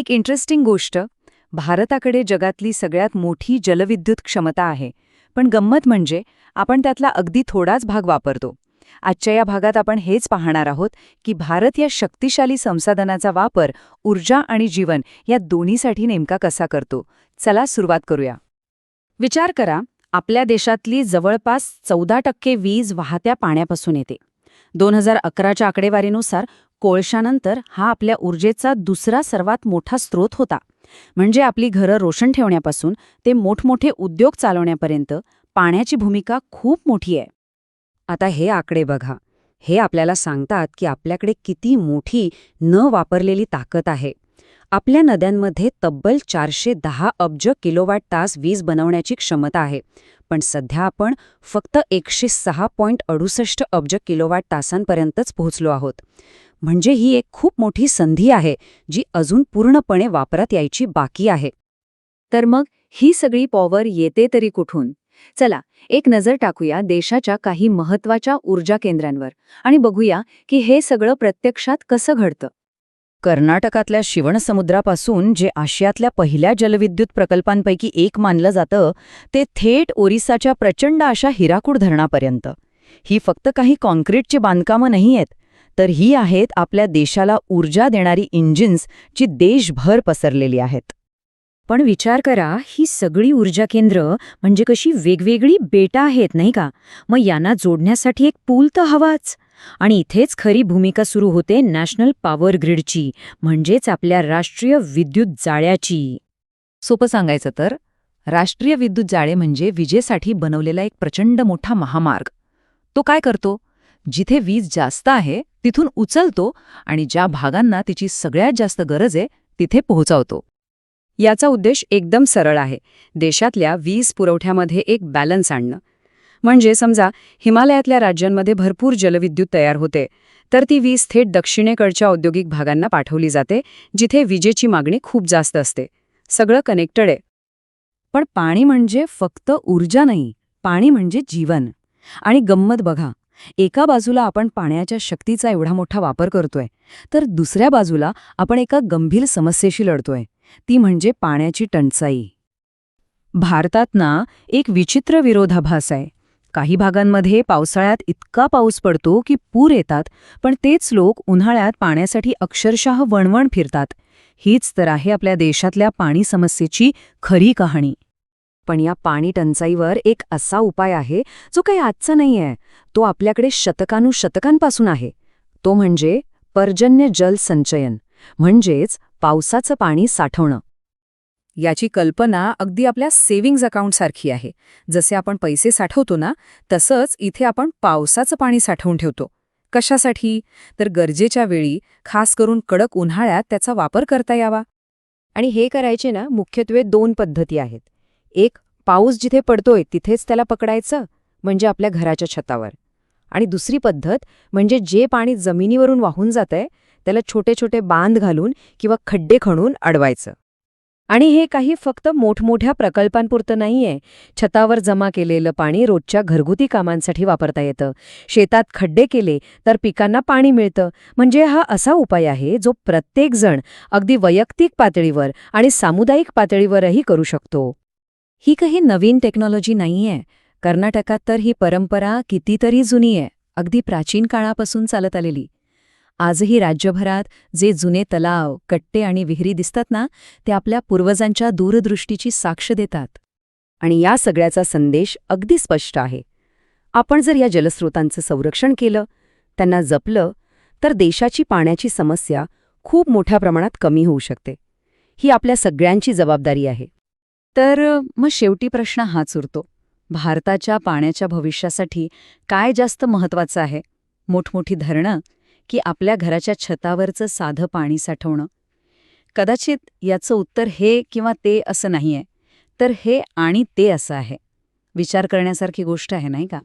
एक इंटरेस्टिंग गोष्ट भारताकडे जगातली सगळ्यात मोठी जलविद्युत क्षमता आहे. पण गंमत म्हणजे आपण त्यातला अगदी थोडाच भाग वापरतो. आजच्या या भागात आपण हेच पाहणार आहोत की भारत या शक्तिशाली संसाधनाचा वापर ऊर्जा आणि जीवन या दोन्हीसाठी नेमका कसा करतो. चला सुरुवात करूया. विचार करा आपल्या देशातली जवळपास चौदा टक्के वीज वाहत्या पाण्यापासून येते. दोन हजार अकराच्या आकडेवारीनुसार कोळशानंतर हा आपल्या ऊर्जेचा दुसरा सर्वात मोठा स्रोत होता. म्हणजे आपली घरं रोशन ठेवण्यापासून ते मोठमोठे उद्योग चालवण्यापर्यंत पाण्याची भूमिका खूप मोठी आहे. आता हे आकडे बघा. हे आपल्याला सांगतात की आपल्याकडे किती मोठी न वापरलेली ताकद आहे. आपल्या नद्यांमध्ये तब्बल चारशे दहा अब्ज किलोवॅट तास वीज बनवण्याची क्षमता आहे. पण सध्या आपण फक्त एकशे सहा पॉईंट अडुसष्ट अब्ज किलोवॅट तासांपर्यंतच पोहोचलो आहोत. म्हणजे ही एक खूप मोठी संधी आहे जी अजून पूर्णपणे वापरात यायची बाकी आहे. तर मग ही सगळी पॉवर येते तरी कुठून? चला एक नजर टाकूया देशाच्या काही महत्त्वाच्या ऊर्जा केंद्रांवर आणि बघूया की हे सगळं प्रत्यक्षात कसं घडतं. कर्नाटकातल्या शिवणसमुद्रापासून जे आशियातल्या पहिल्या जलविद्युत प्रकल्पांपैकी एक मानलं जातं ते थेट ओरिसाच्या प्रचंड अशा हिराकूड धरणापर्यंत. ही फक्त काही कॉन्क्रीटची बांधकामं नाही आहेत तर ही आहेत आपल्या देशाला ऊर्जा देणारी इंजिन्स जी देशभर पसरलेली आहेत. पण विचार करा ही सगळी ऊर्जा केंद्र म्हणजे कशी वेगवेगळी बेटा आहेत नाही का? मग यांना जोडण्यासाठी एक पूल तर हवाच. आणि इथेच खरी भूमिका सुरू होते नॅशनल पॉवर ग्रिडची म्हणजेच आपल्या राष्ट्रीय विद्युत जाळ्याची. सोपं सांगायचं तर राष्ट्रीय विद्युत जाळे म्हणजे विजेसाठी बनवलेला एक प्रचंड मोठा महामार्ग. तो काय करतो? जिथे वीज जास्त आहे तिथून उचलतो आणि ज्या भागांना तिची सगळ्यात जास्त गरज आहे तिथे पोहोचवतो. याचा उद्देश एकदम सरळ आहे देशातल्या वीज पुरवठ्यामध्ये एक बॅलन्स आणणं. म्हणजे समजा हिमालयातल्या राज्यांमध्ये भरपूर जलविद्युत तयार होते तर ती वीज थेट दक्षिणेकडच्या औद्योगिक भागांना पाठवली जाते जिथे विजेची मागणी खूप जास्त असते. सगळं कनेक्टेड आहे. पण पाणी म्हणजे फक्त ऊर्जा नाही पाणी म्हणजे जीवन. आणि गंमत बघा एका बाजूला आपण पाण्याच्या शक्तीचा एवढा मोठा वापर करतोय तर दुसऱ्या बाजूला आपण एका गंभीर समस्येशी लढतोय ती म्हणजे पाण्याची टंचाई. भारतात ना एक विचित्र विरोधाभास आहे. काही भागांमध्ये पावसाळ्यात इतका पाऊस पडतो की पूर येतात पण तेच लोक उन्हाळ्यात पाण्यासाठी अक्षरशः वणवण फिरतात. हीच तर आहे आपल्या देशातल्या पाणी समस्येची खरी कहाणी. पण या पाणी टंचाईवर एक असा उपाय आहे जो काही आजचा नाहीये. तो आपल्याकडे शतकानुशतकांपासून आहे. तो म्हणजे पर्जन्य जल संचयन म्हणजेच पावसाचं पाणी साठवणं. याची कल्पना अगदी आपल्या सेव्हिंग्ज अकाउंटसारखी आहे. जसे आपण पैसे साठवतो ना तसंच इथे आपण पावसाचं पाणी साठवून ठेवतो. कशासाठी? तर गरजेच्या वेळी खास करून कडक उन्हाळ्यात त्याचा वापर करता यावा. आणि हे करायचे ना मुख्यत्वे दोन पद्धती आहेत. एक पाऊस जिथे पडतोय तिथेच त्याला पकडायचं म्हणजे आपल्या घराच्या छतावर. आणि दुसरी पद्धत म्हणजे जे पाणी जमिनीवरून वाहून जातंय त्याला छोटे छोटे बांध घालून किंवा खड्डे खणून अडवायचं. आणि हे काही फक्त मोठमोठ्या प्रकल्पांपुरतं नाहीये. छतावर जमा केलेलं पाणी रोजच्या घरगुती कामांसाठी वापरता येतं. शेतात खड्डे केले तर पिकांना पाणी मिळतं. म्हणजे हा असा उपाय आहे जो प्रत्येकजण अगदी वैयक्तिक पातळीवर आणि सामुदायिक पातळीवरही करू शकतो. ही काही नवीन टेक्नॉलॉजी नाहीये. कर्नाटकात तर ही परंपरा कितीतरी जुनी आहे. अगदी प्राचीन काळापासून चालत आलेली. आजही राज्यभरात जे जुने तलाव कट्टे आणि विहिरी दिसतात ना ते आपल्या पूर्वजांच्या दूरदृष्टीची साक्ष देतात. आणि या सगळ्याचा संदेश अगदी स्पष्ट आहे. आपण जर या जलस्रोतांचं संरक्षण केलं त्यांना जपलं तर देशाची पाण्याची समस्या खूप मोठ्या प्रमाणात कमी होऊ शकते. ही आपल्या सगळ्यांची जबाबदारी आहे. तर मग शेवटी प्रश्न हाच उरतो. भारताच्या पाण्याच्या भविष्यासाठी काय जास्त महत्वाचं आहे? मोठमोठी धरणं की आपल्या घराच्या छतावरचं साधं पाणी साठवणं? कदाचित याचं उत्तर हे किंवा ते असं नाहीये. तर हे आणि ते असं आहे. विचार करण्यासारखी गोष्ट आहे नाही का?